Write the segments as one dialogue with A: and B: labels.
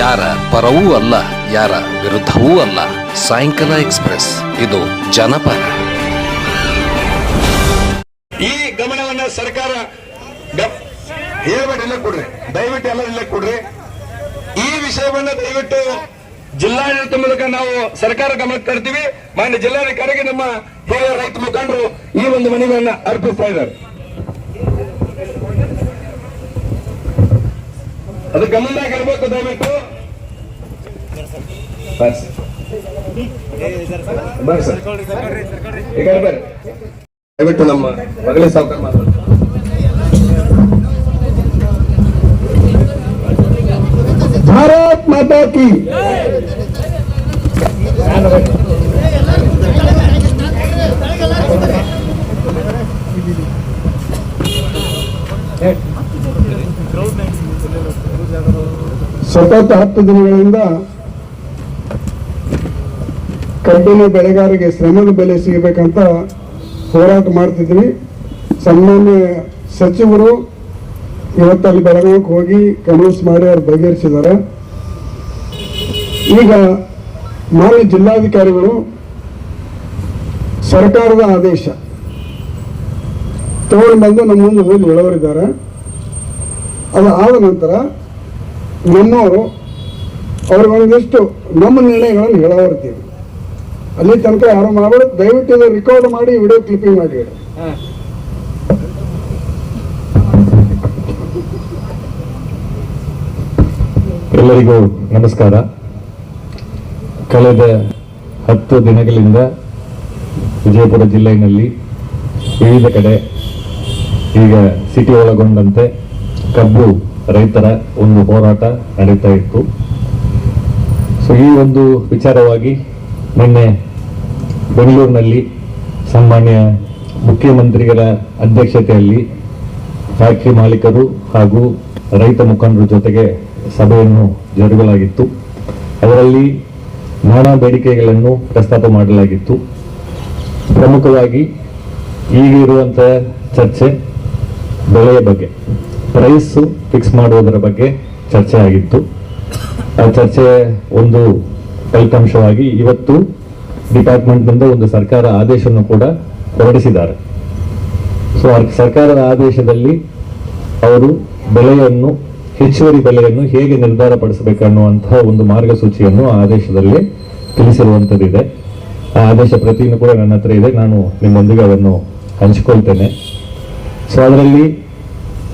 A: ಯಾರ ಪರವೂ ಅಲ್ಲ, ಯಾರ ವಿರುದ್ಧವೂ ಅಲ್ಲ. ಸಾಯಂಕಾಲ ಎಕ್ಸ್ಪ್ರೆಸ್, ಇದು ಜನಪರ.
B: ಈ ಗಮನವನ್ನ ಸರ್ಕಾರ ಹೇಳ್ಬೇಡಿ ಕೊಡ್ರಿ ದಯವಿಟ್ಟು ಎಲ್ಲ ಇಲ್ಲೇ ಕೊಡ್ರಿ ಈ ವಿಷಯವನ್ನ ದಯವಿಟ್ಟು ಜಿಲ್ಲಾಡಳಿತ ಮೂಲಕ ನಾವು ಸರ್ಕಾರ ಗಮನಕ್ಕೆ ತರ್ತೀವಿ. ಮಾನ್ಯ ಜಿಲ್ಲಾಧಿಕಾರಿಗೆ ನಮ್ಮ ಹಿರಿಯ ರೈತ ಮುಖಂಡರು ಈ ಒಂದು ಮನವಿಯನ್ನ ಅರ್ಪಿಸ್ತಾ ಇದ್ದಾರೆ. ಅದು ಗಮನದಾಗ ಇರಬೇಕು ದಯವಿಟ್ಟು. ಬರ್ರಿ ಸರ್. ಬರ್ರಿ ದಯವಿಟ್ಟು ನಮ್ಮ ಮಗಳೇ ಸಾವುಕಾರ ಮಾತಾಡ್ತಾರೆ ಭಾರತ್ ಮಾತಾ ಕಿ.
C: ಸತತ ಹತ್ತು ದಿನಗಳಿಂದ ಕಬ್ಬಿನ ಬೆಳೆಗಾರರಿಗೆ ಶ್ರಮದ ಬೆಲೆ ಸಿಗಬೇಕಂತ ಹೋರಾಟ ಮಾಡ್ತಿದ್ವಿ ಸನ್ಮಾನ್ಯ ಸಚಿವರು ಇವತ್ತಲ್ಲಿ ಬೆಳಗಾವಿಗೆ ಹೋಗಿ ಕನ್ವಿನ್ಸ್ ಮಾಡಿ ಅವ್ರು ಬಗೆಹರಿಸಿದ್ದಾರೆ. ಈಗ ಮಾನ್ಯ ಜಿಲ್ಲಾಧಿಕಾರಿಗಳು ಸರ್ಕಾರದ ಆದೇಶ. ತಗೊಂಡು ಬಂದು ನಮ್ಮ ಮುಂದೆ ಹೋಗಿ ಹೇಳೋರಿದ್ದಾರೆ ಅದು ಆದ ನಂತರ ನಮ್ಮವರು ಅವ್ರಿಗೊಂದಿಷ್ಟು ನಮ್ಮ ನಿರ್ಣಯಗಳನ್ನು ಹೇಳೋರ್ತೀವಿ ಅಲ್ಲಿ ತನಕ ಯಾರು ಮಾಡಬಾರ್ದು. ದಯವಿಟ್ಟು ರೆಕಾರ್ಡ್ ಮಾಡಿ ವಿಡಿಯೋ ಕ್ಲಿಪ್ಪಿಂಗ್ ಮಾಡಿ ಹೇಳಿ.
D: ಎಲ್ಲರಿಗೂ ನಮಸ್ಕಾರ. ಕಳೆದ ಹತ್ತು ದಿನಗಳಿಂದ ವಿಜಯಪುರ ಜಿಲ್ಲೆಯಲ್ಲಿ ವಿವಿಧ ಕಡೆ ಈಗ ಸಿಟಿ ಒಳಗೊಂಡಂತೆ ಕಬ್ಬು ರೈತರ ಒಂದು ಹೋರಾಟ ನಡೀತಾ ಇತ್ತು. ಸೊ ಈ ಒಂದು ವಿಚಾರವಾಗಿ ನಿನ್ನೆ ಬೆಂಗಳೂರಿನಲ್ಲಿ ಸನ್ಮಾನ್ಯ ಮುಖ್ಯಮಂತ್ರಿಗಳ ಅಧ್ಯಕ್ಷತೆಯಲ್ಲಿ ಫ್ಯಾಕ್ಟರಿ ಮಾಲೀಕರು ಹಾಗೂ ರೈತ ಮುಖಂಡರ ಜೊತೆಗೆ ಸಭೆಯನ್ನು ಜರುಗಲಾಗಿತ್ತು. ಅದರಲ್ಲಿ ನಾನಾ ಬೇಡಿಕೆಗಳನ್ನು ಪ್ರಸ್ತಾಪ ಮಾಡಲಾಗಿತ್ತು. ಪ್ರಮುಖವಾಗಿ ಈಗಿರುವಂತಹ ಚರ್ಚೆ ಬೆಳೆಯ ಬಗ್ಗೆ. ಪ್ರೈಸ್ ಫಿಕ್ಸ್ ಮಾಡುವುದರ ಬಗ್ಗೆ ಚರ್ಚೆ ಆಗಿತ್ತು. ಆ ಚರ್ಚೆ ಒಂದು ಫಲಿತಾಂಶವಾಗಿ ಇವತ್ತು ಡಿಪಾರ್ಟ್ಮೆಂಟ್ನಿಂದ ಒಂದು ಸರ್ಕಾರ ಆದೇಶವನ್ನು ಕೂಡ ಹೊರಡಿಸಿದ್ದಾರೆ. ಸೊ ಸರ್ಕಾರದ ಆದೇಶದಲ್ಲಿ ಅವರು ಬೆಲೆಯನ್ನು, ಹೆಚ್ಚುವರಿ ಬೆಲೆಯನ್ನು ಹೇಗೆ ನಿರ್ಧಾರ ಪಡಿಸಬೇಕನ್ನುವಂತಹ ಒಂದು ಮಾರ್ಗಸೂಚಿಯನ್ನು ಆ ಆದೇಶದಲ್ಲಿ ತಿಳಿಸಿರುವಂಥದ್ದಿದೆ. ಆ ಆದೇಶ ಪ್ರತಿಯನ್ನು ಕೂಡ ನನ್ನ ಹತ್ರ ಇದೆ. ನಾನು ನಿಮ್ಮೊಂದಿಗೆ ಅದನ್ನು ಹಂಚಿಕೊಳ್ತೇನೆ. ಸೊ ಅದರಲ್ಲಿ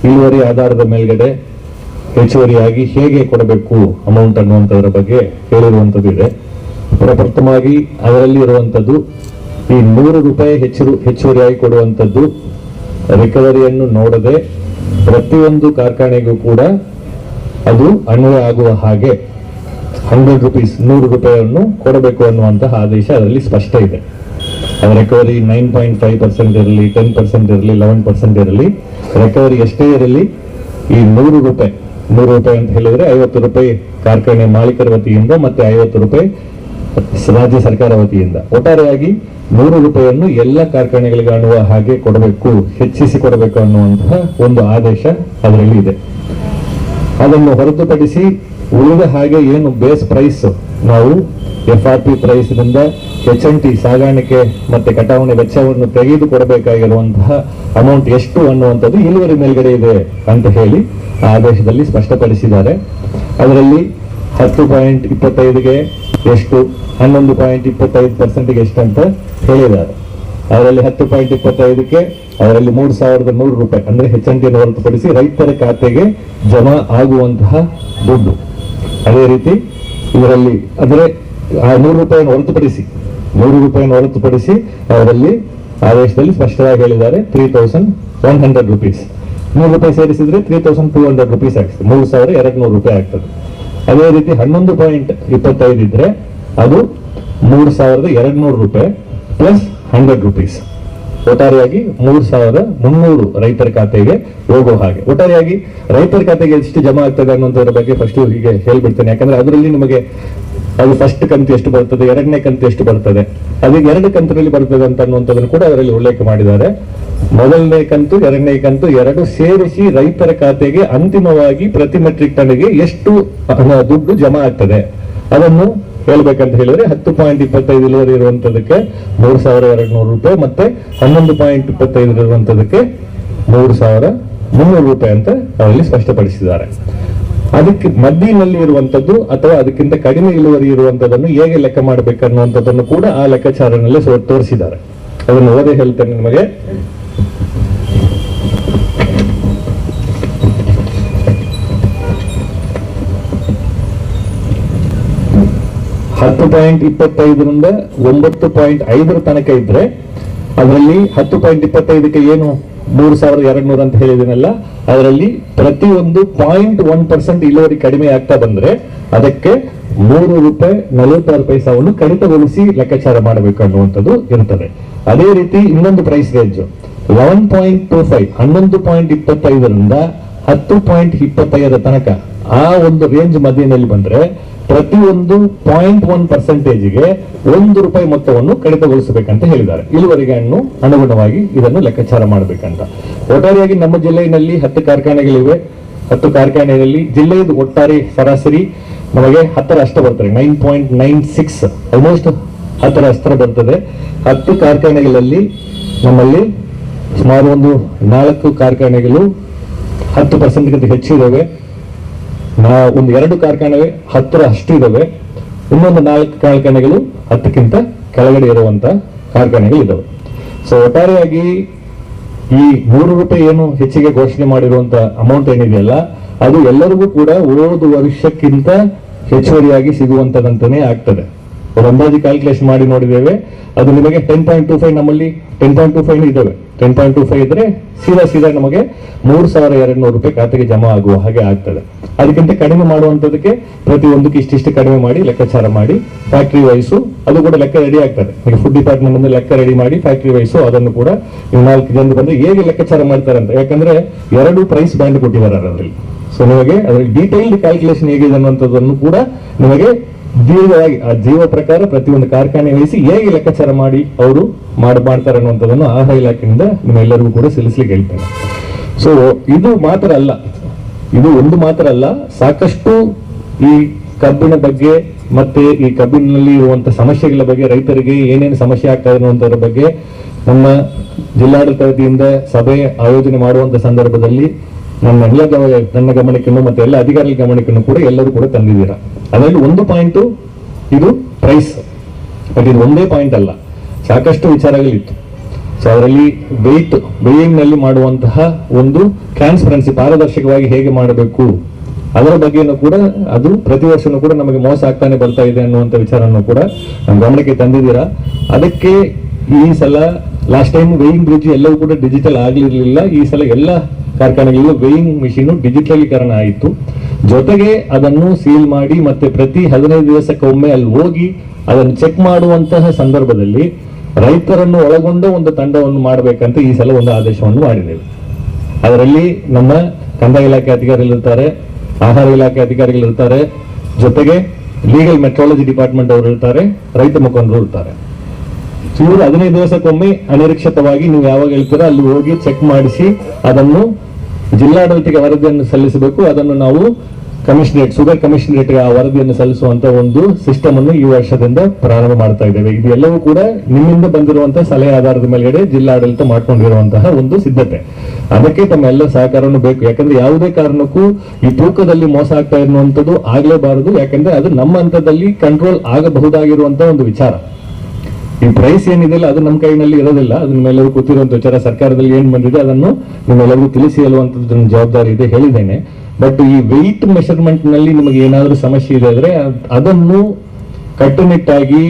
D: ಇಳುವರಿ ಆಧಾರದ ಮೇಲ್ಗಡೆ ಹೆಚ್ಚುವರಿಯಾಗಿ ಹೇಗೆ ಕೊಡಬೇಕು ಅಮೌಂಟ್ ಅನ್ನುವಂಥದ್ರ ಬಗ್ಗೆ ಹೇಳಿರುವಂಥದ್ದು ಇದೆ. ಪ್ರಪ್ರಥಮವಾಗಿ ಅದರಲ್ಲಿ ಇರುವಂಥದ್ದು ಈ ನೂರು ರೂಪಾಯಿ ಹೆಚ್ಚು ಹೆಚ್ಚುವರಿಯಾಗಿ ಕೊಡುವಂಥದ್ದು ರಿಕವರಿಯನ್ನು ನೋಡದೆ ಪ್ರತಿಯೊಂದು ಕಾರ್ಖಾನೆಗೂ ಕೂಡ ಅದು ಅನ್ವಯ ಆಗುವ ಹಾಗೆ ಹಂಡ್ರೆಡ್ ರುಪೀಸ್ ನೂರು ರೂಪಾಯಿಯನ್ನು ಕೊಡಬೇಕು ಅನ್ನುವಂತಹ ಆದೇಶ ಅದರಲ್ಲಿ ಸ್ಪಷ್ಟ ಇದೆ. Recovery nine point five percent ಇರಲಿ ಟೆನ್ ಪರ್ಸೆಂಟ್ ಇರಲಿ ಲೆವೆನ್ ಪರ್ಸೆಂಟ್ ಇರಲಿ. ರೆಕವರಿ ಎಷ್ಟೇ ಇರಲಿ, ಈ ನೂರು ರೂಪಾಯಿ ನೂರು ರೂಪಾಯಿ ಅಂತ ಹೇಳಿದ್ರೆ ಐವತ್ತು ರೂಪಾಯಿ ಕಾರ್ಖಾನೆ ಮಾಲೀಕರ ವತಿಯಿಂದ ಮತ್ತೆ ಐವತ್ತು ರೂಪಾಯಿ ರಾಜ್ಯ ಸರ್ಕಾರ ವತಿಯಿಂದ. ಒಟ್ಟಾರೆಯಾಗಿ ನೂರು ರೂಪಾಯಿಯನ್ನು ಎಲ್ಲ ಕಾರ್ಖಾನೆಗಳಿಗೆ ಅನ್ನುವ ಹಾಗೆ ಕೊಡಬೇಕು, ಹೆಚ್ಚಿಸಿ ಕೊಡಬೇಕು ಅನ್ನುವಂತಹ ಒಂದು ಆದೇಶ ಅದರಲ್ಲಿ ಇದೆ. ಅದನ್ನು ಹೊರತುಪಡಿಸಿ ಉಳಿದ ಹಾಗೆ ಏನು ಬೇಸ್ ಪ್ರೈಸ್ ನಾವು ಎಫ್ ಆರ್ ಪಿ ಪ್ರೈಸ್ನಿಂದ ಎಚ್ ಎನ್ ಟಿ ಸಾಗಾಣಿಕೆ ಮತ್ತೆ ಕಟಾವಣೆ ವೆಚ್ಚವನ್ನು ತೆಗೆದುಕೊಡಬೇಕಾಗಿರುವಂತಹ ಅಮೌಂಟ್ ಎಷ್ಟು ಅನ್ನುವಂಥದ್ದು ಇಳುವರಿ ಮೇಲ್ಗಡೆ ಇದೆ ಅಂತ ಹೇಳಿ ಆ ಆದೇಶದಲ್ಲಿ ಸ್ಪಷ್ಟಪಡಿಸಿದ್ದಾರೆ. ಅದರಲ್ಲಿ ಹತ್ತು ಪಾಯಿಂಟ್ ಇಪ್ಪತ್ತೈದಿಗೆ ಎಷ್ಟು, ಹನ್ನೊಂದು ಪಾಯಿಂಟ್ ಇಪ್ಪತ್ತೈದು ಪರ್ಸೆಂಟ್ಗೆ ಎಷ್ಟು ಅಂತ ಹೇಳಿದ್ದಾರೆ. ಅದರಲ್ಲಿ ಹತ್ತು ಪಾಯಿಂಟ್ ಇಪ್ಪತ್ತೈದಕ್ಕೆ ಅದರಲ್ಲಿ ಮೂರು ಸಾವಿರದ ನೂರು ರೂಪಾಯಿ ಅಂದ್ರೆ ಹೆಚ್ ಎನ್ ಹೊರತುಪಡಿಸಿ ರೈತರ ಖಾತೆಗೆ ಜಮಾ ಆಗುವಂತಹ ದುಡ್ಡು. ಅದೇ ರೀತಿ ಇದರಲ್ಲಿ ಅಂದರೆ ಆ ನೂರು ರೂಪಾಯಿಯನ್ನು ಹೊರತುಪಡಿಸಿ ನೂರು ರೂಪಾಯಿಯನ್ನು ಹೊರತುಪಡಿಸಿ ಅದರಲ್ಲಿ ಆದೇಶದಲ್ಲಿ ಸ್ಪಷ್ಟವಾಗಿ ಹೇಳಿದ್ದಾರೆ three thousand one hundred rupees ನೂರು ರೂಪಾಯಿ ಸೇರಿಸಿದ್ರೆ three thousand two hundred rupees ಆಗ್ತದೆ. ಮೂರು ಸಾವಿರ ಎರಡು ನೂರು ರೂಪಾಯಿ ಆಗ್ತದೆ. ಅದೇ ರೀತಿ ಹನ್ನೊಂದು ಪಾಯಿಂಟ್ ಇಪ್ಪತ್ತೈದು ಇದ್ರೆ ಅದು ಮೂರು ಸಾವಿರದ ಎರಡು ನೂರು ರೂಪಾಯಿ ಪ್ಲಸ್ ಹಂಡ್ರೆಡ್ ರುಪೀಸ್ ಒಟ್ಟಾರೆಯಾಗಿ ಮೂರು ಸಾವಿರದ ಮುನ್ನೂರು ರೈತರ ಖಾತೆಗೆ ಹೋಗೋ ಹಾಗೆ. ಒಟ್ಟಾರೆಯಾಗಿ ರೈತರ ಖಾತೆಗೆ ಎಷ್ಟು ಜಮಾ ಆಗ್ತದೆ ಅನ್ನೋದ್ರ ಬಗ್ಗೆ ಫಸ್ಟ್ ಹೀಗೆ ಹೇಳ್ಬಿಡ್ತೇನೆ. ಯಾಕಂದ್ರೆ ಅದರಲ್ಲಿ ನಿಮಗೆ ಅದು ಫಸ್ಟ್ ಕಂತು ಎಷ್ಟು ಬರ್ತದೆ, ಎರಡನೇ ಕಂತು ಎಷ್ಟು ಬರ್ತದೆ? ಅಲ್ಲಿ ಎರಡು ಕಂತಿನಲ್ಲಿ ಬರ್ತದೆ ಅಂತ ಅನ್ನುವಂಥದ್ದನ್ನು ಕೂಡ ಅದರಲ್ಲಿ ಉಲ್ಲೇಖ ಮಾಡಿದ್ದಾರೆ. ಮೊದಲನೇ ಕಂತು, ಎರಡನೇ ಕಂತು ಎರಡು ಸೇರಿಸಿ ರೈತರ ಖಾತೆಗೆ ಅಂತಿಮವಾಗಿ ಪ್ರತಿ ಮೆಟ್ರಿಕ್ ಟನ್ಗೆ ಎಷ್ಟು ದುಡ್ಡು ಜಮಾ ಆಗ್ತದೆ. ಅದನ್ನು ಹೇಳ್ಬೇಕಂತ ಹೇಳಿದ್ರೆ ಹತ್ತು ಪಾಯಿಂಟ್ ಇಪ್ಪತ್ತೈದು ಇಳುವರಿ ಇರುವಂತದಕ್ಕೆ ಮೂರು ಸಾವಿರ ಎರಡು ನೂರು ರೂಪಾಯಿ ಮತ್ತೆ ಹನ್ನೊಂದು ಪಾಯಿಂಟ್ ಇಪ್ಪತ್ತೈದು ಇರುವಂತದಕ್ಕೆ ಮೂರು ಸಾವಿರ ಮುನ್ನೂರು ರೂಪಾಯಿ ಅಂತ ಅವರಲ್ಲಿ ಸ್ಪಷ್ಟಪಡಿಸಿದ್ದಾರೆ. ಅದಕ್ಕೆ ಮಧ್ಯದಲ್ಲಿ ಇರುವಂತದ್ದು ಅಥವಾ ಅದಕ್ಕಿಂತ ಕಡಿಮೆ ಇಳುವರಿ ಇರುವಂತದನ್ನು ಹೇಗೆ ಲೆಕ್ಕ ಮಾಡಬೇಕನ್ನುವಂಥದ್ದನ್ನು ಕೂಡ ಆ ಲೆಕ್ಕಾಚಾರನಲ್ಲಿ ತೋರಿಸಿದ್ದಾರೆ. ಅದನ್ನು ಓದೇ ಹೇಳ್ತೇನೆ ನಿಮಗೆ. ಹತ್ತು ಪಾಯಿಂಟ್ ಇಪ್ಪತ್ತೈದರಿಂದ ಒಂಬತ್ತು ಪಾಯಿಂಟ್ ಐದರ ತನಕ ಇದ್ರೆ, ಅದರಲ್ಲಿ ಹತ್ತು ಪಾಯಿಂಟ್ ಇಪ್ಪತ್ತೈದಕ್ಕೆ ಏನು? ಮೂರು ಸಾವಿರದ ಎರಡು ನೂರು ಅಂತ ಹೇಳಿದಿನಲ್ಲ ಅದರಲ್ಲಿ ಪ್ರತಿಯೊಂದು ಪಾಯಿಂಟ್ ಒನ್ ಪರ್ಸೆಂಟ್ ಇಳುವರಿ ಕಡಿಮೆ ಆಗ್ತಾ ಬಂದ್ರೆ ಅದಕ್ಕೆ ಮೂರು ರೂಪಾಯಿ, ನಲವತ್ತಾರು ಪೈಸಾವನ್ನು ಕಡಿತಗೊಳಿಸಿ ಲೆಕ್ಕಾಚಾರ ಮಾಡಬೇಕು ಅನ್ನುವಂಥದ್ದು ಇರ್ತದೆ. ಅದೇ ರೀತಿ ಇನ್ನೊಂದು price range eleven point two five ಹನ್ನೊಂದು ಪಾಯಿಂಟ್ ಇಪ್ಪತ್ತೈದರಿಂದ ಹತ್ತು ಪಾಯಿಂಟ್ ಇಪ್ಪತ್ತೈದರ ತನಕ ಆ ಒಂದು ರೇಂಜ್ ಮಧ್ಯದಲ್ಲಿ ಬಂದ್ರೆ ಪ್ರತಿಯೊಂದು ಪಾಯಿಂಟ್ ಒನ್ ಪರ್ಸೆಂಟೇಜ್ಗೆ ಒಂದು ರೂಪಾಯಿ ಮೊತ್ತವನ್ನು ಕಡಿತಗೊಳಿಸಬೇಕಂತ ಹೇಳಿದ್ದಾರೆ. ಇಳುವರಿಗೆ ಹಣ್ಣು ಅನುಗುಣವಾಗಿ ಇದನ್ನು ಲೆಕ್ಕಾಚಾರ ಮಾಡಬೇಕಂತ. ಒಟ್ಟಾರೆಯಾಗಿ ನಮ್ಮ ಜಿಲ್ಲೆಯಲ್ಲಿ ಹತ್ತು ಕಾರ್ಖಾನೆಗಳಿವೆ. ಹತ್ತು ಕಾರ್ಖಾನೆಗಳಲ್ಲಿ ಜಿಲ್ಲೆಯದು ಒಟ್ಟಾರೆ ಸರಾಸರಿ ನಮಗೆ ಹತ್ತರ ಅಷ್ಟು ಬರ್ತದೆ. Nine point nine six almost ಹತ್ತರ ಅಷ್ಟರ ಬರ್ತದೆ. ಹತ್ತು ಕಾರ್ಖಾನೆಗಳಲ್ಲಿ ನಮ್ಮಲ್ಲಿ ಸುಮಾರು ಒಂದು ನಾಲ್ಕು ಕಾರ್ಖಾನೆಗಳು ಹತ್ತು ಪರ್ಸೆಂಟ್ಗಿಂತ ಹೆಚ್ಚಿದ್ದಾವೆ ನಾ ಒಂದು ಎರಡು ಕಾರ್ಖಾನೆ ಹತ್ತಿರ ಅಷ್ಟು ಇದಾವೆ. ಇನ್ನೊಂದು ನಾಲ್ಕು ಕಾರ್ಖಾನೆಗಳು ಹತ್ತಕ್ಕಿಂತ ಕೆಳಗಡೆ ಇರುವಂತ ಕಾರ್ಖಾನೆಗಳು ಇದಾವೆ. ಸೊ ಒಟ್ಟಾರೆಯಾಗಿ ಈ ನೂರು ರೂಪಾಯಿ ಏನು ಹೆಚ್ಚಿಗೆ ಘೋಷಣೆ ಮಾಡಿರುವಂತ ಅಮೌಂಟ್ ಏನಿದೆಯಲ್ಲ, ಅದು ಎಲ್ಲರಿಗೂ ಕೂಡ ಓದು ವರ್ಷಕ್ಕಿಂತ ಹೆಚ್ಚುವರಿಯಾಗಿ ಸಿಗುವಂತದಂತಾನೆ ಆಗ್ತದೆ. ಅಂದಾಜು ಕ್ಯಾಲ್ಕುಲೇಷನ್ ಮಾಡಿ ನೋಡಿದ್ದೇವೆ. ಅದು ನಿಮಗೆ ಟೆನ್ ಪಾಯಿಂಟ್ ಟೂ ಫೈವ್ ನಮ್ಮಲ್ಲಿ ಟೆನ್ ಪಾಯಿಂಟ್ ಟು ಫೈವ್ ಇದ್ದಾವೆ ಟೆನ್ ಪಾಯಿಂಟ್ ಟು ಫೈವ್ ಇದ್ರೆ ಸೀದಾ ಸೀದಾ ನಮಗೆ ಮೂರು ಸಾವಿರ ಎರಡು ನೂರು ರೂಪಾಯಿ ಖಾತೆಗೆ ಜಮಾ ಆಗುವ ಹಾಗೆ ಆಗ್ತದೆ. ಅದಕ್ಕಿಂತ ಕಡಿಮೆ ಮಾಡುವಂತದಕ್ಕೆ ಪ್ರತಿಯೊಂದಕ್ಕೆ ಇಷ್ಟಿಷ್ಟು ಕಡಿಮೆ ಮಾಡಿ, ಲೆಕ್ಕಾಚಾರ ಮಾಡಿ ಫ್ಯಾಕ್ಟರಿ ವೈಸು ಅದು ಕೂಡ ಲೆಕ್ಕ ರೆಡಿ ಆಗ್ತದೆ. ಫುಡ್ ಡಿಪಾರ್ಟ್ಮೆಂಟ್ ಲೆಕ್ಕ ರೆಡಿ ಮಾಡಿ ಫ್ಯಾಕ್ಟರಿ ವೈಸು ಅದನ್ನು ಕೂಡ ನೀವು ನಾಲ್ಕು ಜನರು ಬಂದು ಹೇಗೆ ಲೆಕ್ಕಾಚಾರ ಮಾಡ್ತಾರೆ ಅಂತ. ಯಾಕಂದ್ರೆ ಎರಡು ಪ್ರೈಸ್ ಬ್ಯಾಂಡ್ ಕೊಟ್ಟಿದ್ದಾರೆ ಅದರಲ್ಲಿ. ಸೊ ನಿಮಗೆ ಅದರಲ್ಲಿ ಡೀಟೈಲ್ಡ್ ಕ್ಯಾಲ್ಕುಲೇಷನ್ ಹೇಗಿದೆ ಅನ್ನುವಂಥದ್ದನ್ನು ಕೂಡ ನಿಮಗೆ ದೀರ್ಘವಾಗಿ ಆ ಜೀವ ಪ್ರಕಾರ ಪ್ರತಿಯೊಂದು ಕಾರ್ಖಾನೆ ವಹಿಸಿ ಹೇಗೆ ಲೆಕ್ಕಾಚಾರ ಮಾಡಿ ಅವರು ಮಾಡ್, ಮಾಡ್ತಾರೆ ಅನ್ನುವಂಥದ್ದನ್ನು ಆಹಾರ ಇಲಾಖೆಯಿಂದ ನಿಮ್ಮೆಲ್ಲರಿಗೂ ಕೂಡ ಸಲ್ಲಿಸಲಿಕ್ಕೆ ಹೇಳ್ತೇನೆ. ಸೊ ಇದು ಮಾತ್ರ ಅಲ್ಲ. ಇದು ಒಂದು ಮಾತ್ರ ಅಲ್ಲ, ಸಾಕಷ್ಟು ಈ ಕಬ್ಬಿನ ಬಗ್ಗೆ ಮತ್ತೆ ಈ ಕಬ್ಬಿನಲ್ಲಿ ಇರುವಂತ ಸಮಸ್ಯೆಗಳ ಬಗ್ಗೆ ರೈತರಿಗೆ ಏನೇನು ಸಮಸ್ಯೆ ಆಗ್ತಾ ಇದೆ ಬಗ್ಗೆ ನಮ್ಮ ಜಿಲ್ಲಾಡಳಿತ ವತಿಯಿಂದ ಸಭೆ ಆಯೋಜನೆ ಮಾಡುವಂತ ಸಂದರ್ಭದಲ್ಲಿ ನನ್ನ ಎಲ್ಲ ನನ್ನ ಗಮನಕ್ಕೂ ಮತ್ತೆ ಎಲ್ಲ ಅಧಿಕಾರಿಗಳ ಗಮನಕ್ಕೂ ಕೂಡ ಎಲ್ಲರೂ ಕೂಡ ತಂದಿದ್ದೀರಾ? ಅದರಲ್ಲಿ ಒಂದು ಪಾಯಿಂಟ್ ಇದು ಪ್ರೈಸ್ ಬಟ್ ಇದು ಒಂದೇ ಪಾಯಿಂಟ್ ಅಲ್ಲ. ಸಾಕಷ್ಟು ವಿಚಾರಗಳಿತ್ತು. ಸೊ ಅದರಲ್ಲಿ ವೆಯ್ಟ್ ವೇಯಿಂಗ್ನಲ್ಲಿ ಮಾಡುವಂತಹ ಒಂದು ಟ್ರಾನ್ಸ್ಪರೆನ್ಸಿ ಪಾರದರ್ಶಕವಾಗಿ ಹೇಗೆ ಮಾಡಬೇಕು, ಅದರ ಬಗ್ಗೆನೂ ಕೂಡ ಅದು ಪ್ರತಿ ವರ್ಷನೂ ಕೂಡ ನಮಗೆ ಮೋಸ ಆಗ್ತಾನೆ ಬರ್ತಾ ಇದೆ ಅನ್ನುವಂಥ ವಿಚಾರವನ್ನು ಕೂಡ ನಮ್ಮ ಗಮನಕ್ಕೆ ತಂದಿದ್ದೀರಾ. ಅದಕ್ಕೆ ಈ ಸಲ ಲಾಸ್ಟ್ ಟೈಮ್ ವೇಯಿಂಗ್ ಬ್ರಿಡ್ಜ್ ಎಲ್ಲವೂ ಕೂಡ ಡಿಜಿಟಲ್ ಆಗಿರಲಿಲ್ಲ ಈ ಸಲ ಎಲ್ಲ ಕಾರ್ಖಾನೆಗಳಲ್ಲೂ ವೇಯಿಂಗ್ ಮಿಷಿನ್ ಡಿಜಿಟಲೀಕರಣ ಆಯಿತು. ಜೊತೆಗೆ ಅದನ್ನು ಸೀಲ್ ಮಾಡಿ ಮತ್ತೆ ಪ್ರತಿ ಹದಿನೈದು ದಿವಸಕ್ಕೊಮ್ಮೆ ಅಲ್ಲಿ ಹೋಗಿ ಅದನ್ನು ಚೆಕ್ ಮಾಡುವಂತಹ ಸಂದರ್ಭದಲ್ಲಿ ರೈತರನ್ನು ಒಳಗೊಂಡ ಒಂದು ತಂಡವನ್ನು ಮಾಡಬೇಕಂತ ಈ ಸಲ ಒಂದು ಆದೇಶವನ್ನು ಮಾಡಿದ್ದೇವೆ. ಅದರಲ್ಲಿ ನಮ್ಮ ಕಂದಾಯ ಇಲಾಖೆ ಅಧಿಕಾರಿಗಳಿರ್ತಾರೆ, ಆಹಾರ ಇಲಾಖೆ ಅಧಿಕಾರಿಗಳಿರ್ತಾರೆ, ಜೊತೆಗೆ ಲೀಗಲ್ ಮೆಟ್ರಾಲಜಿ ಡಿಪಾರ್ಟ್ಮೆಂಟ್ ಅವರು ಇರ್ತಾರೆ, ರೈತ ಮುಖಂಡರು ಇರ್ತಾರೆ. ಇವರು ಹದಿನೈದು ದಿವಸಕ್ಕೊಮ್ಮೆ ಅನಿರೀಕ್ಷಿತವಾಗಿ ನೀವು ಯಾವಾಗ ಹೇಳ್ತೀರಾ ಅಲ್ಲಿ ಹೋಗಿ ಚೆಕ್ ಮಾಡಿಸಿ ಅದನ್ನು ಜಿಲ್ಲಾಡಳಿತಕ್ಕೆ ವರದಿಯನ್ನು ಸಲ್ಲಿಸಬೇಕು, ಅದನ್ನು ನಾವು ಕಮಿಷನರೇಟ್ ಶುಗರ್ ಕಮಿಷನರೇಟ್ ಆ ವರದಿಯನ್ನು ಸಲ್ಲಿಸುವಂತ ಒಂದು ಸಿಸ್ಟಮ್ ಅನ್ನು ಈ ವರ್ಷದಿಂದ ಪ್ರಾರಂಭ ಮಾಡ್ತಾ ಇದ್ದೇವೆ. ಇದೆಲ್ಲವೂ ಕೂಡ ನಿಮ್ಮಿಂದ ಬಂದಿರುವಂತಹ ಸಲಹೆ ಆಧಾರದ ಮೇಲ್ಗಡೆ ಜಿಲ್ಲಾಡಳಿತ ಮಾಡ್ಕೊಂಡಿರುವಂತಹ ಒಂದು ಸಿದ್ಧತೆ. ಅದಕ್ಕೆ ತಮ್ಮ ಎಲ್ಲ ಸಹಕಾರವನ್ನು ಬೇಕು. ಯಾಕಂದ್ರೆ ಯಾವುದೇ ಕಾರಣಕ್ಕೂ ಈ ತೂಕದಲ್ಲಿ ಮೋಸ ಆಗ್ತಾ ಇರುವಂತದ್ದು ಆಗ್ಲೇಬಾರದು. ಯಾಕಂದ್ರೆ ಅದು ನಮ್ಮ ಹಂತದಲ್ಲಿ ಕಂಟ್ರೋಲ್ ಆಗಬಹುದಾಗಿರುವಂತಹ ಒಂದು ವಿಚಾರ. ಈ ಪ್ರೈಸ್ ಏನಿದೆಯಲ್ಲ ಅದು ನಮ್ಮ ಕೈನಲ್ಲಿ ಇರೋದಿಲ್ಲ. ಅದು ನಿಮ್ಮೆಲ್ಲರೂ ಗೊತ್ತಿರುವಂತ ವಿಚಾರ ಸರ್ಕಾರದಲ್ಲಿ ಏನ್ ಬಂದಿದೆ ಅದನ್ನು ನಿಮ್ಮೆಲ್ಲರಿಗೂ ತಿಳಿಸಿ ಹೇಳುವಂತದ್ದು ಜವಾಬ್ದಾರಿ ಇದೆ. ಹೇಳಿದ್ದೇನೆ. ಬಟ್ ಈ ವೆಯ್ಟ್ ಮೆಷರ್ಮೆಂಟ್ನಲ್ಲಿ ನಿಮಗೆ ಏನಾದರೂ ಸಮಸ್ಯೆ ಇದೆ ಅಂದ್ರೆ ಅದನ್ನು ಕಟ್ಟುನಿಟ್ಟಾಗಿ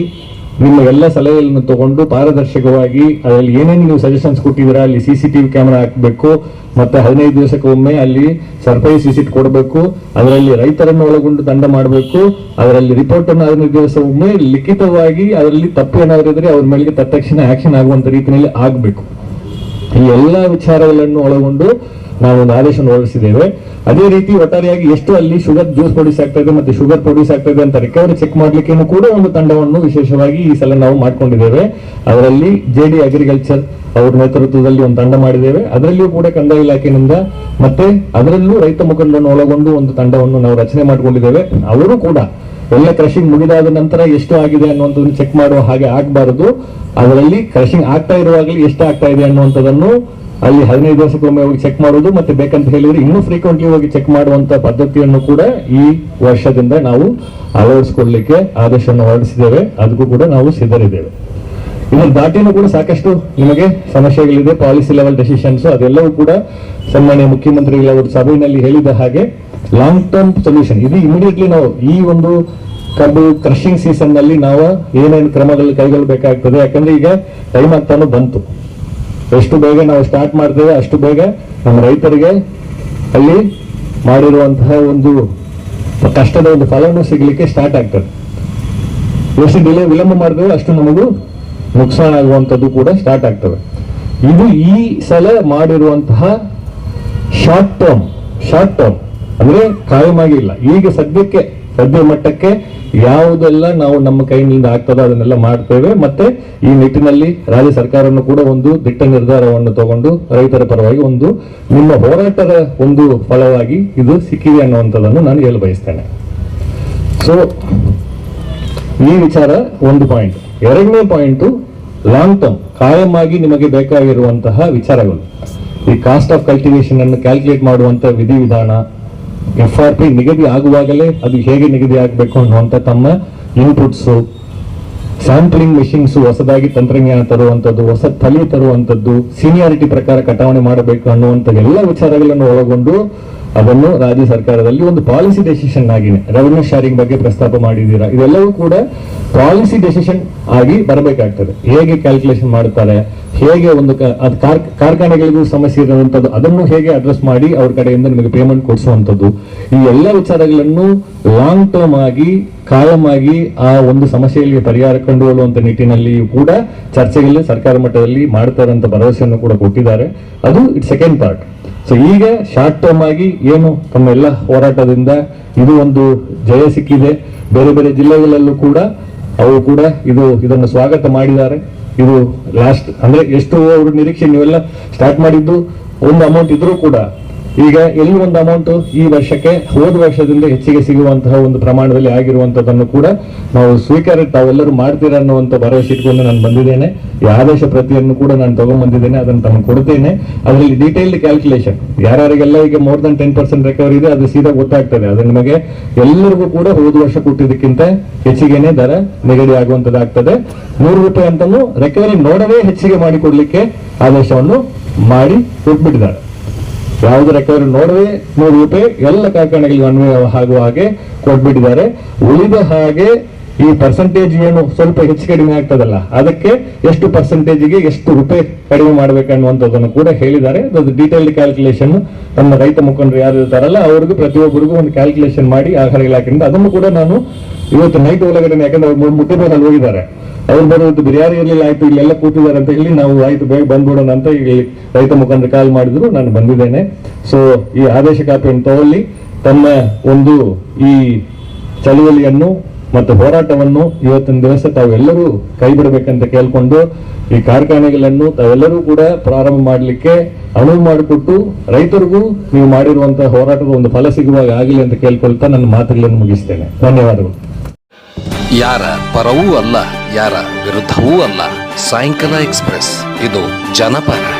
D: ನಿಮ್ಮ ಎಲ್ಲ ಸಲಹೆಗಳನ್ನು ತಗೊಂಡು ಪಾರದರ್ಶಕವಾಗಿ ಅದರಲ್ಲಿ ಏನೇನು ನೀವು ಸಜೆಷನ್ಸ್ ಕೊಟ್ಟಿದ್ದೀರಾ, ಅಲ್ಲಿ ಸಿ ಸಿ ಟಿವಿ ಕ್ಯಾಮೆರಾ ಹಾಕಬೇಕು, ಮತ್ತೆ ಹದಿನೈದು ದಿವಸಕ್ಕೊಮ್ಮೆ ಅಲ್ಲಿ ಸರ್ಪ್ರೈಸ್ ವಿಸಿಟ್ ಕೊಡಬೇಕು, ಅದರಲ್ಲಿ ರೈತರನ್ನು ಒಳಗೊಂಡು ತಂಡ ಮಾಡಬೇಕು, ಅದರಲ್ಲಿ ರಿಪೋರ್ಟ್ ಅನ್ನು ಹದಿನೈದು ದಿವಸ ಒಮ್ಮೆ ಲಿಖಿತವಾಗಿ ಅದರಲ್ಲಿ ತಪ್ಪು ಏನಾದರೂ ಇದ್ರೆ ಅವ್ರ ಮೇಲೆ ತಕ್ಷಣ ಆಕ್ಷನ್ ಆಗುವಂತ ರೀತಿಯಲ್ಲಿ ಆಗಬೇಕು. ಈ ಎಲ್ಲ ವಿಚಾರಗಳನ್ನು ಒಳಗೊಂಡು ನಾವು ಆದೇಶವನ್ನು ಹೊರಡಿಸಿದ್ದೇವೆ. ಅದೇ ರೀತಿ ಒಟ್ಟಾರೆಯಾಗಿ ಎಷ್ಟು ಅಲ್ಲಿ ಶುಗರ್ ಜ್ಯೂಸ್ ಪ್ರೊಡ್ಯೂಸ್ ಆಗ್ತಾ ಇದೆ ಮತ್ತೆ ಶುಗರ್ ಪ್ರೊಡ್ಯೂಸ್ ಆಗ್ತಾ ಇದೆ ಅಂತ ರಿಕವರಿ ಚೆಕ್ ಮಾಡ್ಲಿಕ್ಕೆ ಕೂಡ ಒಂದು ತಂಡವನ್ನು ವಿಶೇಷವಾಗಿ ಈ ಸಲ ನಾವು ಮಾಡ್ಕೊಂಡಿದ್ದೇವೆ. ಅದರಲ್ಲಿ ಜೆ ಡಿ ಅಗ್ರಿಕಲ್ಚರ್ ಅವ್ರ ನೇತೃತ್ವದಲ್ಲಿ ಒಂದು ತಂಡ ಮಾಡಿದ್ದೇವೆ. ಅದರಲ್ಲಿಯೂ ಕೂಡ ಕಂದಾಯ ಇಲಾಖೆಯಿಂದ ಮತ್ತೆ ಅದರಲ್ಲೂ ರೈತ ಮುಖಂಡರನ್ನು ಒಳಗೊಂಡು ಒಂದು ತಂಡವನ್ನು ನಾವು ರಚನೆ ಮಾಡಿಕೊಂಡಿದ್ದೇವೆ. ಅವರು ಕೂಡ ಎಲ್ಲ ಕ್ರಷಿಂಗ್ ಮುಗಿದಾದ ನಂತರ ಎಷ್ಟು ಆಗಿದೆ ಅನ್ನುವಂಥದ್ದನ್ನು ಚೆಕ್ ಮಾಡುವ ಹಾಗೆ ಆಗಬಾರದು. ಅದರಲ್ಲಿ ಕ್ರಷಿಂಗ್ ಆಗ್ತಾ ಇರುವಾಗಲೇ ಎಷ್ಟು ಆಗ್ತಾ ಇದೆ ಅನ್ನುವಂಥದ್ದನ್ನು ಅಲ್ಲಿ ಹದಿನೈದು ವರ್ಷಕ್ಕೊಮ್ಮೆ ಹೋಗಿ ಚೆಕ್ ಮಾಡೋದು ಮತ್ತೆ ಬೇಕಂತ ಹೇಳಿದ್ರೆ ಇನ್ನೂ ಫ್ರೀಕ್ವೆಂಟ್ಲಿ ಹೋಗಿ ಚೆಕ್ ಮಾಡುವಂತ ಪದ್ಧತಿಯನ್ನು ಕೂಡ ಈ ವರ್ಷದಿಂದ ನಾವು ಅಳವಡಿಸಿಕೊಳ್ಳಲಿಕ್ಕೆ ಆದೇಶವನ್ನು ಹೊರಡಿಸಿದ್ದೇವೆ. ಅದಕ್ಕೂ ಕೂಡ ನಾವು ಸಿದ್ಧರಿದ್ದೇವೆ. ಇನ್ನು ದಾಟಿನೂ ಕೂಡ ಸಾಕಷ್ಟು ನಿಮಗೆ ಸಮಸ್ಯೆಗಳಿದೆ ಪಾಲಿಸಿ ಲೆವೆಲ್ ಡೆಸಿಷನ್ಸ್ ಅದೆಲ್ಲವೂ ಕೂಡ ಸನ್ಮಾನ್ಯ ಮುಖ್ಯಮಂತ್ರಿಗಳವರು ಸಭೆಯಲ್ಲಿ ಹೇಳಿದ ಹಾಗೆ ಲಾಂಗ್ ಟರ್ಮ್ ಸೊಲ್ಯೂಷನ್ ಇದು ಇಮಿಡಿಯೇಟ್ಲಿ ನಾವು ಈ ಒಂದು ಕಬ್ಬು ಕ್ರಷಿಂಗ್ ಸೀಸನ್ನಲ್ಲಿ ನಾವು ಏನೇನು ಕ್ರಮಗಳು ಕೈಗೊಳ್ಳಬೇಕಾಗ್ತದೆ ಯಾಕಂದ್ರೆ ಈಗ ಟೈಮ್ ಆಗ್ತಾನು ಬಂತು. ಎಷ್ಟು ಬೇಗ ನಾವು ಸ್ಟಾರ್ಟ್ ಮಾಡ್ತೇವೆ, ಅಷ್ಟು ಬೇಗ ನಮ್ಮ ರೈತರಿಗೆ ಅಲ್ಲಿ ಮಾಡಿರುವಂತಹ ಒಂದು ಕಷ್ಟದ ಒಂದು ಫಲವನ್ನು ಸಿಗಲಿಕ್ಕೆ ಸ್ಟಾರ್ಟ್ ಆಗ್ತದೆ. ಎಷ್ಟು ಡಿಲೇ ವಿಳಂಬ ಮಾಡಿದ್ರೆ ಅಷ್ಟು ನಮಗೂ ನುಕ್ಸಾನ ಆಗುವಂಥದ್ದು ಕೂಡ ಸ್ಟಾರ್ಟ್ ಆಗ್ತವೆ ಇದು ಈ ಸಲ ಮಾಡಿರುವಂತಹ ಶಾರ್ಟ್ ಟರ್ಮ್ ಶಾರ್ಟ್ ಟರ್ಮ್ ಅಂದ್ರೆ ಕಾಯಮಾಗಿಲ್ಲ ಈಗ ಸದ್ಯಕ್ಕೆ, ಸದ್ಯ ಮಟ್ಟಕ್ಕೆ ಯಾವುದೆಲ್ಲ ನಾವು ನಮ್ಮ ಕೈನಿಂದ ಆಗ್ತದೋ ಅದನ್ನೆಲ್ಲ ಮಾಡ್ತೇವೆ. ಮತ್ತೆ ಈ ನಿಟ್ಟಿನಲ್ಲಿ ರಾಜ್ಯ ಸರ್ಕಾರವನ್ನು ಕೂಡ ಒಂದು ದಿಟ್ಟ ನಿರ್ಧಾರವನ್ನು ತಗೊಂಡು ರೈತರ ಪರವಾಗಿ ಒಂದು ನಿಮ್ಮ ಹೋರಾಟದ ಒಂದು ಫಲವಾಗಿ ಇದು ಸಿಕ್ಕಿದೆ ಅನ್ನುವಂಥದ್ದನ್ನು ನಾನು ಹೇಳ ಬಯಸ್ತೇನೆ. ಸೊ ಈ ವಿಚಾರ ಒಂದು ಪಾಯಿಂಟ್ ಎರಡನೇ ಪಾಯಿಂಟ್ ಲಾಂಗ್ ಟರ್ಮ್ ಕಾಯಮಾಗಿ ನಿಮಗೆ ಬೇಕಾಗಿರುವಂತಹ ವಿಚಾರಗಳು. ಈ ಕಾಸ್ಟ್ ಆಫ್ ಕಲ್ಟಿವೇಶನ್ ಅನ್ನು ಕ್ಯಾಲ್ಕುಲೇಟ್ ಮಾಡುವಂತ ವಿಧಿವಿಧಾನ ಎಫ್ ಆರ್ ಪಿ ನಿಗದಿ ಆಗುವಾಗಲೇ ಅದು ಹೇಗೆ ನಿಗದಿ ಆಗಬೇಕು ಅನ್ನುವಂಥ ತಮ್ಮ ಇನ್ಪುಟ್ಸ್ ಸ್ಯಾಂಪ್ಲಿಂಗ್ ಮೆಷಿನ್ಸ್ ಹೊಸದಾಗಿ ತಂತ್ರಜ್ಞಾನ ತರುವಂಥದ್ದು, ಹೊಸ ತಲೆ ತರುವಂಥದ್ದು ಸೀನಿಯಾರಿಟಿ ಪ್ರಕಾರ ಕಟಾವಣೆ ಮಾಡಬೇಕು ಅನ್ನುವಂಥ ಎಲ್ಲ ವಿಚಾರಗಳನ್ನು ಒಳಗೊಂಡು ಅದನ್ನು ರಾಜ್ಯ ಸರ್ಕಾರದಲ್ಲಿ ಒಂದು ಪಾಲಿಸಿ ಡೆಸಿಷನ್ ಆಗಿದೆ ರೆವೆನ್ಯೂ ಶೇರಿಂಗ್ ಬಗ್ಗೆ ಪ್ರಸ್ತಾಪ ಮಾಡಿದ್ದೀರಾ? ಇದೆಲ್ಲವೂ ಕೂಡ ಪಾಲಿಸಿ ಡೆಸಿಷನ್ ಆಗಿ ಬರಬೇಕಾಗ್ತದೆ. ಹೇಗೆ ಕ್ಯಾಲ್ಕುಲೇಷನ್ ಮಾಡ್ತಾರೆ ಹೇಗೆ ಒಂದು ಕಾರ್ಖಾನೆಗಳಿಗೂ ಸಮಸ್ಯೆ ಇರುವಂತದ್ದು ಅದನ್ನು ಹೇಗೆ ಅಡ್ರೆಸ್ ಮಾಡಿ ಅವ್ರ ಕಡೆಯಿಂದ ನಿಮಗೆ ಪೇಮೆಂಟ್ ಕೊಡಿಸುವಂತದ್ದು ಈ ಎಲ್ಲ ವಿಚಾರಗಳನ್ನು ಲಾಂಗ್ ಟರ್ಮ್ ಆಗಿ ಕಾಯಂ ಆಗಿ ಆ ಒಂದು ಸಮಸ್ಯೆಯಲ್ಲಿ ಪರಿಹಾರ ಕಂಡುಕೊಳ್ಳುವಂತ ನಿಟ್ಟಿನಲ್ಲಿಯೂ ಕೂಡ ಚರ್ಚೆಗಳಲ್ಲಿ ಸರ್ಕಾರ ಮಟ್ಟದಲ್ಲಿ ಮಾಡ್ತಾರಂತ ಭರವಸೆಯನ್ನು ಕೂಡ ಕೊಟ್ಟಿದ್ದಾರೆ. ಅದು ಇಟ್ ಸೆಕೆಂಡ್ ಪಾರ್ಟ್ ಸೊ ಈಗ ಶಾರ್ಟ್ ಟರ್ಮ್ ಆಗಿ ಏನು ತಮ್ಮೆಲ್ಲ ಹೋರಾಟದಿಂದ ಇದು ಒಂದು ಜಯ ಸಿಕ್ಕಿದೆ. ಬೇರೆ ಬೇರೆ ಜಿಲ್ಲೆಗಳಲ್ಲೂ ಕೂಡ ಅವರು ಕೂಡ ಇದು, ಇದನ್ನು ಸ್ವಾಗತ ಮಾಡಿದ್ದಾರೆ. ಇದು ಲಾಸ್ಟ್ ಅಂದ್ರೆ ಎಷ್ಟು ಅವರು ನಿರೀಕ್ಷೆ ನೀವೆಲ್ಲ ಸ್ಟಾರ್ಟ್ ಮಾಡಿದ್ದು, ಒಂದು ಅಮೌಂಟ್ ಇದ್ರೂ ಕೂಡ ಈಗ ಎಲ್ಲಿ ಒಂದು ಅಮೌಂಟ್ ಈ ವರ್ಷಕ್ಕೆ, ಹೋದ ವರ್ಷದಿಂದ ಹೆಚ್ಚಿಗೆ ಸಿಗುವಂತಹ ಒಂದು ಪ್ರಮಾಣದಲ್ಲಿ ಆಗಿರುವಂತದ್ದನ್ನು ಕೂಡ ನಾವು ಸ್ವೀಕಾರ, ತಾವೆಲ್ಲರೂ ಮಾಡ್ತೀರಾ ಅನ್ನುವಂತ ಭರವಸೆ ಇಟ್ಕೊಂಡು ನಾನು ಬಂದಿದ್ದೇನೆ. ಈ ಆದೇಶ ಪ್ರತಿಯನ್ನು ಕೂಡ ನಾನು ತಗೊಂಡ್ಬಂದಿದ್ದೇನೆ, ಅದನ್ನು ತಮಗೆ ಕೊಡ್ತೇನೆ. ಅದರಲ್ಲಿ ಡೀಟೇಲ್ಡ್ ಕ್ಯಾಲ್ಕುಲೇಷನ್ ಯಾರ್ಯಾರಿಗೆಲ್ಲ ಈಗ more than ten percent recovery ಇದೆ, ಅದು ಸೀದಾ ಗೊತ್ತಾಗ್ತದೆ. ಅದು ನಿಮಗೆ ಎಲ್ಲರಿಗೂ ಕೂಡ ಹೋದ ವರ್ಷ ಕೊಟ್ಟಿದ್ದಕ್ಕಿಂತ ಹೆಚ್ಚಿಗೆನೆ ದರ ನಿಗದಿ ಆಗುವಂತದ್ದಾಗ್ತದೆ ನೂರು ರೂಪಾಯಿ ಅಂತಲೂ ರಿಕವರಿ ನೋಡವೇ ಹೆಚ್ಚಿಗೆ ಮಾಡಿಕೊಡ್ಲಿಕ್ಕೆ ಆದೇಶವನ್ನು ಮಾಡಿ ಕೊಟ್ಬಿಟ್ಟಿದ್ದಾರೆ. ಯಾವುದು ರೆಕವರಿ ನೋಡದೆ ರೂಪಾಯಿ ಎಲ್ಲ ಕಾರ್ಖಾನೆಗಳಿಗೆ ಅನ್ವಯ ಆಗುವ ಹಾಗೆ ಕೊಟ್ಬಿಟ್ಟಿದ್ದಾರೆ. ಉಳಿದ ಹಾಗೆ ಈ ಪರ್ಸೆಂಟೇಜ್ ಏನು ಸ್ವಲ್ಪ ಹೆಚ್ಚು ಕಡಿಮೆ ಆಗ್ತದಲ್ಲ, ಅದಕ್ಕೆ ಎಷ್ಟು ಪರ್ಸೆಂಟೇಜ್ಗೆ ಎಷ್ಟು ರೂಪಾಯಿ ಕಡಿಮೆ ಮಾಡ್ಬೇಕನ್ನುವಂಥದ್ದನ್ನು ಕೂಡ ಹೇಳಿದ್ದಾರೆ. ಅದು ಡೀಟೇಲ್ಡ್ ಕ್ಯಾಲ್ಕುಲೇಷನ್ ನಮ್ಮ ರೈತ ಮುಖಂಡರು ಯಾರು ಇರ್ತಾರಲ್ಲ, ಅವ್ರಿಗೂ ಪ್ರತಿಯೊಬ್ಬರಿಗೂ ಒಂದು ಕ್ಯಾಲ್ಕುಲೇಷನ್ ಮಾಡಿ ಆಹಾರ ಇಲಾಖೆಯಿಂದ ಅದನ್ನು ಕೂಡ ನಾನು ಇವತ್ತು ನೈಟ್ ಒಳಗಡೆ ಯಾಕಂದ್ರೆ ಅವ್ರು ಮುಟ್ಟಿನಲ್ಲಿ ಹೋಗಿದ್ದಾರೆ. ಅವ್ರು ಬರೋದು ಬಿರಿಯಾನಿ ಇರಲಿಲ್ಲ, ಆಯ್ತು, ಇಲ್ಲೆಲ್ಲ ಕೂತಿದ್ದಾರೆ ಅಂತ ಹೇಳಿ ನಾವು ಆಯ್ತು, ಬೇಗ ಬಂದ್ಬಿಡೋಣ ಅಂತ ಇಲ್ಲಿ ರೈತ ಮುಖಂಡರು ಕಾಲ್ ಮಾಡಿದ್ರು, ನಾನು ಬಂದಿದ್ದೇನೆ. ಸೊ ಈ ಆದೇಶ ಕಾಪಿಯನ್ನು ತಗೊಳ್ಳಿ. ತಮ್ಮ ಒಂದು ಈ ಚಳುವಳಿಯನ್ನು ಮತ್ತು ಹೋರಾಟವನ್ನು ಇವತ್ತಿನ ದಿವಸ ತಾವೆಲ್ಲರೂ ಕೈ ಬಿಡಬೇಕಂತ ಕೇಳ್ಕೊಂಡು ಈ ಕಾರ್ಖಾನೆಗಳನ್ನು ತಾವೆಲ್ಲರೂ ಕೂಡ ಪ್ರಾರಂಭ ಮಾಡಲಿಕ್ಕೆ ಅನುವು ಮಾಡಿಕೊಟ್ಟು ರೈತರಿಗೂ ನೀವು ಮಾಡಿರುವಂತಹ ಹೋರಾಟದ ಒಂದು ಫಲ ಸಿಗುವಾಗ ಆಗಲಿ ಅಂತ ಕೇಳ್ಕೊಳ್ತಾ ನನ್ನ ಮಾತುಗಳನ್ನು ಮುಗಿಸ್ತೇನೆ. ಧನ್ಯವಾದಗಳು.
A: ಯಾರ ಪರವೂ ಅಲ್ಲ, ಯಾರ ವಿರುದ್ಧವೂ ಅಲ್ಲ. ಸಾಯಂಕಾಲ ಎಕ್ಸ್ಪ್ರೆಸ್. ಇದು ಜನಪರ.